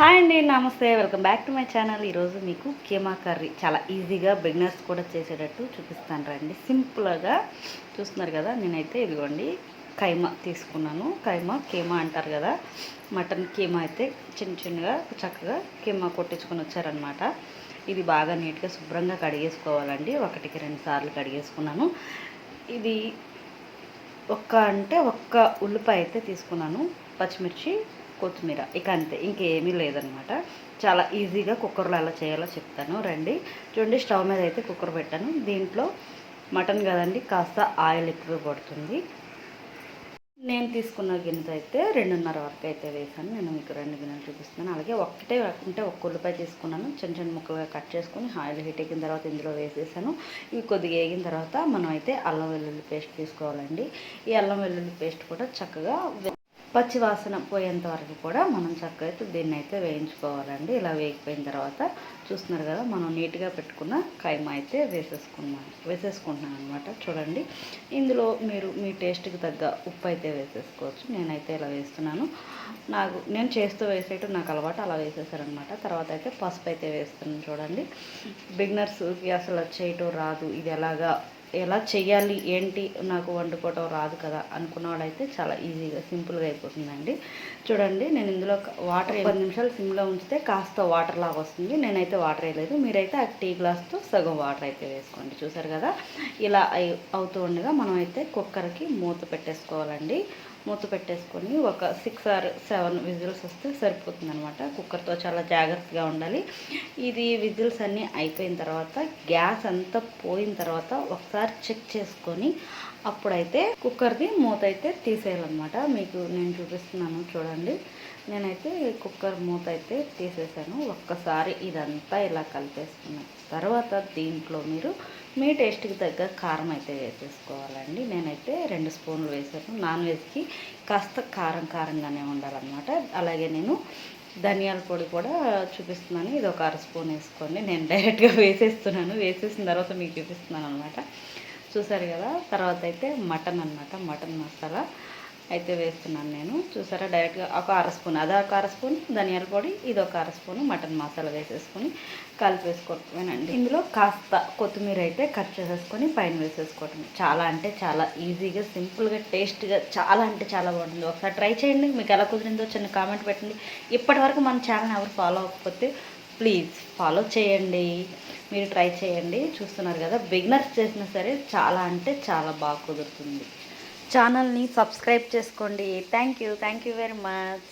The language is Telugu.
హాయ్ అండి నమస్తే welcome back to my channel. ఈరోజు మీకు కీమా కర్రీ చాలా ఈజీగా బిగినర్స్ కూడా చేసేటట్టు చూపిస్తాను రండి. సింపుల్గా చూస్తున్నారు కదా నేనైతే ఇదిగోండి కైమా తీసుకున్నాను. కైమా కీమా అంటారు కదా మటన్ కీమా అయితే చిన్న చిన్నగా చక్కగా కీమా కొట్టించుకొని వచ్చారనమాట ఇది బాగా నీట్గా శుభ్రంగా కడిగేసుకోవాలండి. ఒకటికి రెండు సార్లు కడిగేసుకున్నాను. ఇది ఒక్క అంటే ఒక్క ఉల్లిపాయ అయితే తీసుకున్నాను. పచ్చిమిర్చి కొత్తిమీర. ఇక అంతే ఇంకేమీ లేదనమాట చాలా ఈజీగా కుక్కర్లో ఎలా చేయాలో చెప్తాను. రండి. చూడండి స్టవ్ మీద అయితే కుక్కర్ పెట్టాను. దీంట్లో మటన్ కదండి కాస్త ఆయిల్ ఎక్కువ పడుతుంది. నేను తీసుకున్న గిన్నెతో అయితే రెండున్నర వరకు అయితే వేసాను. నేను మీకు రెండు గిన్నెలు చూపిస్తున్నాను. అలాగే ఒక్కటే ఉంటే ఒక్క ఉల్లిపాయ తీసుకున్నాను. చిన్న చిన్న ముక్కలుగా కట్ చేసుకుని ఆయిల్ హీట్ ఎక్కిన తర్వాత ఇందులో వేసేసాను. ఇవి కొద్దిగా వేగిన తర్వాత మనం అయితే అల్లం వెల్లుల్లి పేస్ట్ తీసుకోవాలండి. ఈ అల్లం వెల్లుల్లి పేస్ట్ కూడా చక్కగా పచ్చివాసన పోయేంత వరకు కూడా మనం చక్కగా అయితే దీన్ని అయితే వేయించుకోవాలండి. ఇలా వేగిపోయిన తర్వాత చూస్తున్నారు కదా మనం నీట్గా పెట్టుకున్న కైమా అయితే వేసేసుకున్నాను వేసేసుకుంటున్నాను అనమాట చూడండి ఇందులో మీరు మీ టేస్ట్కి తగ్గ ఉప్పు అయితే వేసేసుకోవచ్చు. నేనైతే ఇలా వేస్తున్నాను. నాకు నేను చేస్తూ వేసేటట్టు నాకు అలవాటు అలా వేసేసారనమాట తర్వాత అయితే పసుపు అయితే వేస్తున్నాను చూడండి. బిగినర్స్కి అసలు చేయటం రాదు. ఇది ఎలాగా ఎలా చెయ్యాలి ఏంటి నాకు వండుకోవటం రాదు కదా అనుకున్న వాళ్ళైతే చాలా ఈజీగా సింపుల్గా అయిపోతుందండి. చూడండి నేను ఇందులో వాటర్ పది నిమిషాలు సిమ్లో ఉంచితే కాస్త వాటర్ లాగా వస్తుంది. నేనైతే వాటర్ వేయలేదు. మీరైతే ఆ టీ గ్లాస్తో సగం వాటర్ అయితే వేసుకోండి. చూసారు కదా ఇలా అయి- అవుతూ ఉండగా మనం అయితే కుక్కర్కి మూత పెట్టేసుకోవాలండి. మూత పెట్టేసుకొని ఒక సిక్స్ ఆర్ సెవెన్ విజిల్స్ వస్తే సరిపోతుంది అనమాట కుక్కర్తో చాలా జాగ్రత్తగా ఉండాలి. ఇది విజిల్స్ అన్నీ అయిపోయిన తర్వాత గ్యాస్ అంతా పోయిన తర్వాత ఒకసారి చెక్ చేసుకొని అప్పుడైతే కుక్కర్ది మూత అయితే తీసేయాలన్నమాట. మీకు నేను చూపిస్తున్నాను చూడండి. నేనైతే కుక్కర్ మూత అయితే తీసేసాను. ఒక్కసారి ఇదంతా ఇలా కలిపేసుకున్న తర్వాత దీంట్లో మీరు మీ టేస్ట్కి తగ్గ కారం అయితే వేసేసుకోవాలండి. నేనైతే రెండు స్పూన్లు వేసాను. నాన్ వెజ్కి కాస్త కారం కారంగానే ఉండాలన్నమాట. అలాగే నేను ధనియాల పొడి కూడా చూపిస్తున్నాను. ఇది ఒక అర స్పూన్ వేసుకోండి. నేను డైరెక్ట్గా వేసేస్తున్నాను. వేసేసిన తర్వాత మీకు చూపిస్తున్నాను అనమాట చూసారు కదా? తర్వాత అయితే మటన్ అన్నమాట. మటన్ మసాలా. అయితే వేస్తున్నాను నేను. చూసారా? డైరెక్ట్గా ఒక అర స్పూన్ అది ఒక అర స్పూన్ ధనియాల పొడి ఇది ఒక అర స్పూన్ మటన్ మసాలా వేసేసుకొని కలిపేసుకోవటమేనండి. ఇందులో కాస్త కొత్తిమీర అయితే కట్ చేసేసుకొని పైన వేసేసుకోవటం. చాలా అంటే చాలా ఈజీగా సింపుల్గా టేస్ట్గా చాలా అంటే చాలా బాగుంటుంది. ఒకసారి ట్రై చేయండి. మీకు ఎలా కుదిరిందో చిన్న కామెంట్ పెట్టండి. ఇప్పటివరకు మన ఛానల్ ఎవరు ఫాలో అవ్వకపోతే ప్లీజ్ ఫాలో చేయండి. మీరు ట్రై చేయండి. చూస్తున్నారు కదా? బిగినర్స్ చేసినా సరే చాలా అంటే చాలా బాగా కుదురుతుంది. ఛానల్ని సబ్స్క్రైబ్ చేసుకోండి. Thank you thank you very much